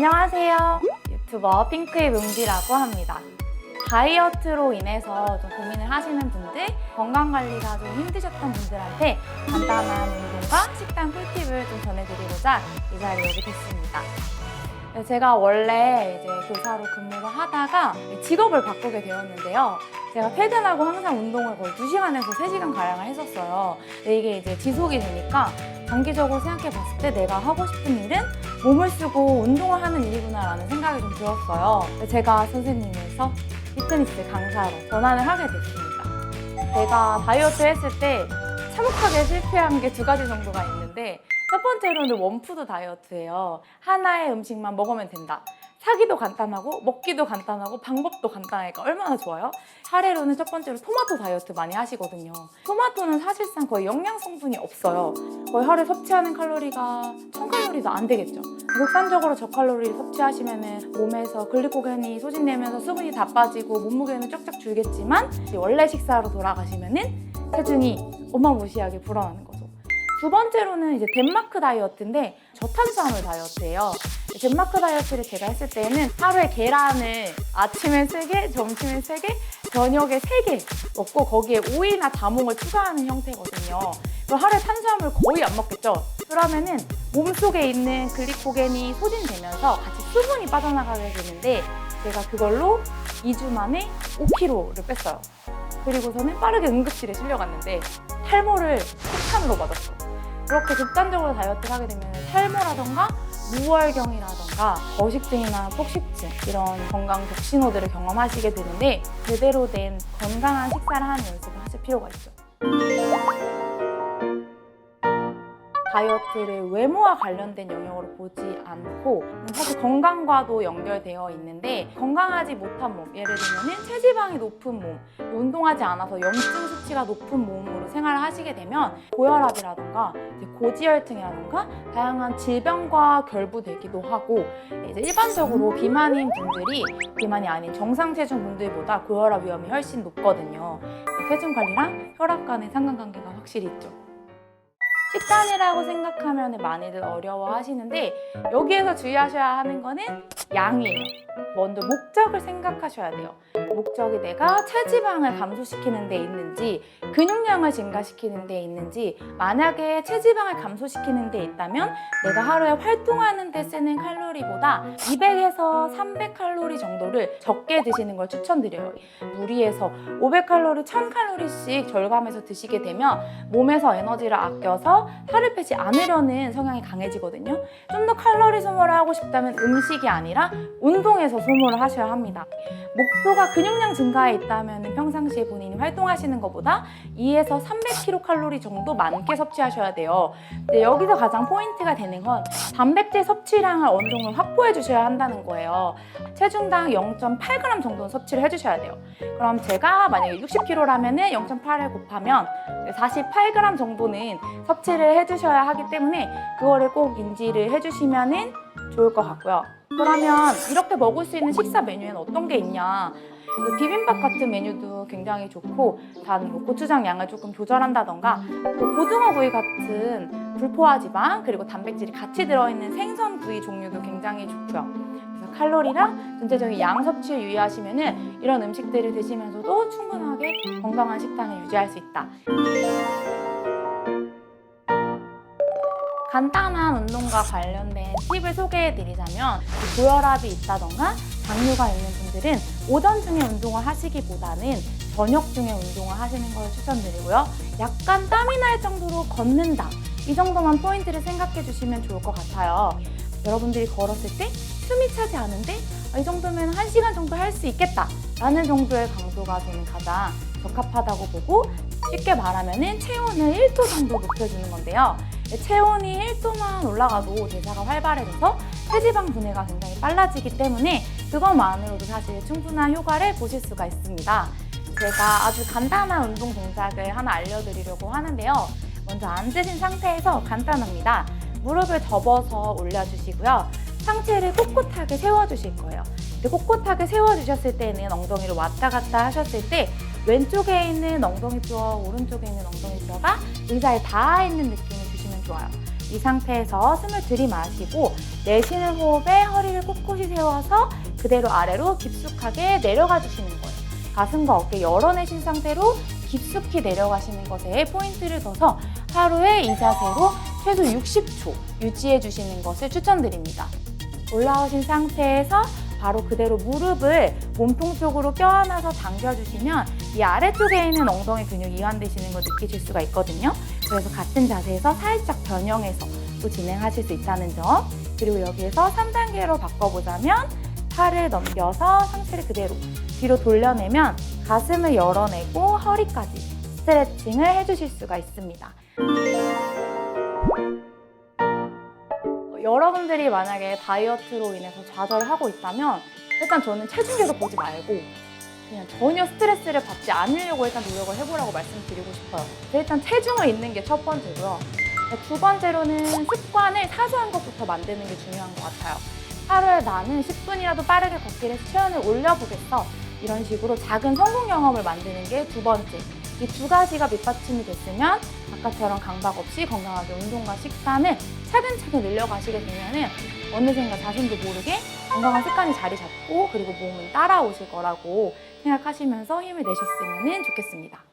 안녕하세요. 유튜버 핑크의 뭉디라고 합니다. 다이어트로 인해서 좀 고민을 하시는 분들, 건강 관리가 좀 힘드셨던 분들한테 간단한 운동과 식단 꿀팁을 좀 전해드리고자 이 자리에 오게 됐습니다. 네, 제가 원래 이제 교사로 근무를 하다가 직업을 바꾸게 되었는데요. 제가 퇴근하고 항상 운동을 거의 2시간에서 3시간 가량을 했었어요. 근데 이게 이제 지속이 되니까 장기적으로 생각해 봤을 때 내가 하고 싶은 일은 몸을 쓰고 운동을 하는 일이구나라는 생각이 좀 들었어요. 제가 선생님에서 피트니스 강사로 전환을 하게 됐습니다. 제가 다이어트 했을 때 참혹하게 실패한 게 두 가지 정도가 있는데 첫 번째로는 원푸드 다이어트예요. 하나의 음식만 먹으면 된다. 사기도 간단하고 먹기도 간단하고 방법도 간단하니까 얼마나 좋아요? 사례로는 첫 번째로 토마토 다이어트 많이 하시거든요. 토마토는 사실상 거의 영양 성분이 없어요. 거의 하루에 섭취하는 칼로리가 1000칼로리도 안 되겠죠. 극단적으로 저칼로리를 섭취하시면 몸에서 글리코겐이 소진되면서 수분이 다 빠지고 몸무게는 쫙쫙 줄겠지만 원래 식사로 돌아가시면은 체중이 어마무시하게 불어나는 거죠. 두 번째로는 이제 덴마크 다이어트인데 저탄수화물 다이어트예요. 덴마크 다이어트를 제가 했을 때는 하루에 계란을 아침에 3개, 점심에 3개, 저녁에 3개 먹고 거기에 오이나 자몽을 추가하는 형태거든요. 그럼 하루에 탄수화물 거의 안 먹겠죠? 그러면은 몸속에 있는 글리코겐이 소진되면서 같이 수분이 빠져나가게 되는데 제가 그걸로 2주 만에 5kg를 뺐어요. 그리고서는 빠르게 응급실에 실려갔는데 탈모를 폭탄으로 맞았어. 그렇게 극단적으로 다이어트를 하게 되면 탈모라던가 무월경이라던가 거식증이나 폭식증 이런 건강 독신호들을 경험하시게 되는데 제대로 된 건강한 식사를 하는 연습을 하실 필요가 있죠. 다이어트를 외모와 관련된 영역으로 보지 않고 사실 건강과도 연결되어 있는데 건강하지 못한 몸 예를 들면 체지방이 높은 몸 운동하지 않아서 염증 수치가 높은 몸으로 생활을 하시게 되면 고혈압이라던가 이제 고지혈증이라던가 다양한 질병과 결부되기도 하고 이제 일반적으로 비만인 분들이 비만이 아닌 정상 체중 분들보다 고혈압 위험이 훨씬 높거든요. 체중 관리랑 혈압 간의 상관관계가 확실히 있죠. 식단이라고 생각하면 많이들 어려워 하시는데 여기에서 주의하셔야 하는 거는 양이에요. 먼저 목적을 생각하셔야 돼요. 목적이 내가 체지방을 감소시키는 데 있는지 근육량을 증가시키는 데 있는지 만약에 체지방을 감소시키는 데 있다면 내가 하루에 활동하는 데 쓰는 칼로리보다 200에서 300칼로리 정도를 적게 드시는 걸 추천드려요. 무리해서 500칼로리, 1000칼로리씩 절감해서 드시게 되면 몸에서 에너지를 아껴서 살을 빼지 않으려는 성향이 강해지거든요. 좀 더 칼로리 소모를 하고 싶다면 음식이 아니라 운동에서 소모를 하셔야 합니다. 목표가 근육량 증가에 있다면 평상시에 본인이 활동하시는 것보다 2에서 300kcal 정도 많게 섭취하셔야 돼요. 근데 여기서 가장 포인트가 되는 건 단백질 섭취량을 어느 정도 확보해 주셔야 한다는 거예요. 체중당 0.8g 정도는 섭취를 해 주셔야 돼요. 그럼 제가 만약에 60kg라면은 0.8을 곱하면 48g 정도는 섭취 를 해주셔야 하기 때문에 그거를 꼭 인지를 해주시면은 좋을 것 같고요. 그러면 이렇게 먹을 수 있는 식사 메뉴에는 어떤 게 있냐? 그 비빔밥 같은 메뉴도 굉장히 좋고 단뭐 고추장 양을 조금 조절한다던가 또 고등어 구이 같은 불포화 지방 그리고 단백질이 같이 들어있는 생선 구이 종류도 굉장히 좋고요. 그래서 칼로리랑 전체적인 양 섭취에 유의하시면은 이런 음식들을 드시면서도 충분하게 건강한 식단을 유지할 수 있다. 간단한 운동과 관련된 팁을 소개해 드리자면 고혈압이 있다던가 당뇨가 있는 분들은 오전 중에 운동을 하시기보다는 저녁 중에 운동을 하시는 걸 추천드리고요. 약간 땀이 날 정도로 걷는다. 이 정도만 포인트를 생각해 주시면 좋을 것 같아요. 여러분들이 걸었을 때 숨이 차지 않은데 아, 이 정도면 한시간 정도 할 수 있겠다. 라는 정도의 강도가 저는 가장 적합하다고 보고 쉽게 말하면 체온을 1도 정도 높여주는 건데요. 체온이 1도만 올라가도 대사가 활발해져서 체지방 분해가 굉장히 빨라지기 때문에 그것만으로도 사실 충분한 효과를 보실 수가 있습니다. 제가 아주 간단한 운동 동작을 하나 알려드리려고 하는데요. 먼저 앉으신 상태에서 간단합니다. 무릎을 접어서 올려주시고요. 상체를 꼿꼿하게 세워주실 거예요. 꼿꼿하게 세워주셨을 때는 엉덩이를 왔다 갔다 하셨을 때 왼쪽에 있는 엉덩이 뼈와 오른쪽에 있는 엉덩이 뼈가 의자에 닿아 있는 주시면 좋아요. 이 상태에서 숨을 들이마시고 내쉬는 호흡에 허리를 꼿꼿이 세워서 그대로 아래로 깊숙하게 내려가 주시는 거예요. 가슴과 어깨 열어내신 상태로 깊숙이 내려가시는 것에 포인트를 둬서 하루에 이 자세로 최소 60초 유지해 주시는 것을 추천드립니다. 올라오신 상태에서 바로 그대로 무릎을 몸통 쪽으로 껴안아서 당겨주시면 이 아래쪽에 있는 엉덩이 근육이 이완되시는 걸 느끼실 수가 있거든요. 그래서 같은 자세에서 살짝 변형해서 또 진행하실 수 있다는 점. 그리고 여기에서 3단계로 바꿔보자면 팔을 넘겨서 상체를 그대로 뒤로 돌려내면 가슴을 열어내고 허리까지 스트레칭을 해주실 수가 있습니다. 여러분들이 만약에 다이어트로 인해서 좌절하고 있다면 일단 저는 체중계도 보지 말고 그냥 전혀 스트레스를 받지 않으려고 일단 노력을 해보라고 말씀드리고 싶어요. 일단 체중을 있는 게 첫 번째고요. 두 번째로는 습관을 사소한 것부터 만드는 게 중요한 것 같아요. 하루에 나는 10분이라도 빠르게 걷기를 체온을 올려보겠어. 이런 식으로 작은 성공 경험을 만드는 게 두 번째. 이 두 가지가 밑받침이 됐으면 아까처럼 강박 없이 건강하게 운동과 식단을 차근차근 늘려가시게 되면은 어느샌가 자신도 모르게 건강한 습관이 자리 잡고 그리고 몸은 따라오실 거라고 생각하시면서 힘을 내셨으면 좋겠습니다.